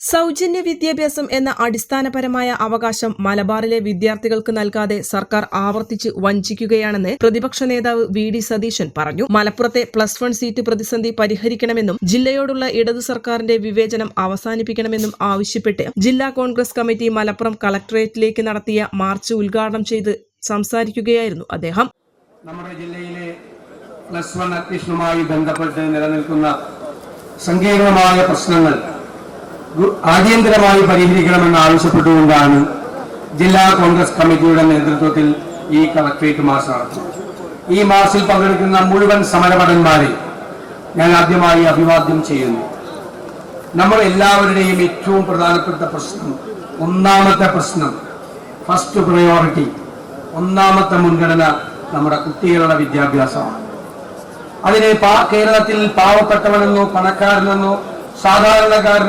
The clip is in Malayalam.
സൗജന്യ വിദ്യാഭ്യാസം എന്ന അടിസ്ഥാനപരമായ അവകാശം മലബാറിലെ വിദ്യാർത്ഥികൾക്ക് നൽകാതെ സർക്കാർ ആവർത്തിച്ച് വഞ്ചിക്കുകയാണെന്ന് പ്രതിപക്ഷ നേതാവ് വി ഡി സതീശൻ പറഞ്ഞു. മലപ്പുറത്തെ പ്ലസ് വൺ സീറ്റ് പ്രതിസന്ധി പരിഹരിക്കണമെന്നും ജില്ലയോടുള്ള ഇടതു സർക്കാരിന്റെ വിവേചനം അവസാനിപ്പിക്കണമെന്നും ആവശ്യപ്പെട്ട് ജില്ലാ കോൺഗ്രസ് കമ്മിറ്റി മലപ്പുറം കളക്ടറേറ്റിലേക്ക് നടത്തിയ മാർച്ച് ഉദ്ഘാടനം ചെയ്ത് സംസാരിക്കുകയായിരുന്നു അദ്ദേഹം. നമ്മുടെ ജില്ലയിലെ പ്ലസ് വൺ ബന്ധപ്പെട്ട് നിലനിൽക്കുന്ന സങ്കീർണമായ പ്രശ്നങ്ങൾ അടിയന്തരമായി പരിഹരിക്കണമെന്ന് ആവശ്യപ്പെട്ടുകൊണ്ടാണ് ജില്ലാ കോൺഗ്രസ് കമ്മിറ്റിയുടെ നേതൃത്വത്തിൽ ഈ കളക്ട്രേറ്റ് മാർച്ച് നടത്തുന്നത്. ഈ മാർച്ചിൽ പങ്കെടുക്കുന്ന മുഴുവൻ സമരഭടന്മാരെ ഞാൻ ആദ്യമായി അഭിവാദ്യം ചെയ്യുന്നു. നമ്മൾ എല്ലാവരുടെയും ഏറ്റവും പ്രധാനപ്പെട്ട പ്രശ്നം ഒന്നാമത്തെ പ്രശ്നം ഫസ്റ്റ് പ്രയോറിറ്റി ഒന്നാമത്തെ മുൻഗണന നമ്മുടെ കുട്ടികളുടെ വിദ്യാഭ്യാസമാണ്. അതിനെ കേരളത്തിൽ പാവപ്പെട്ടവനെന്നോ പണക്കാരനെന്നോ സാധാരണക്കാരനെന്നോ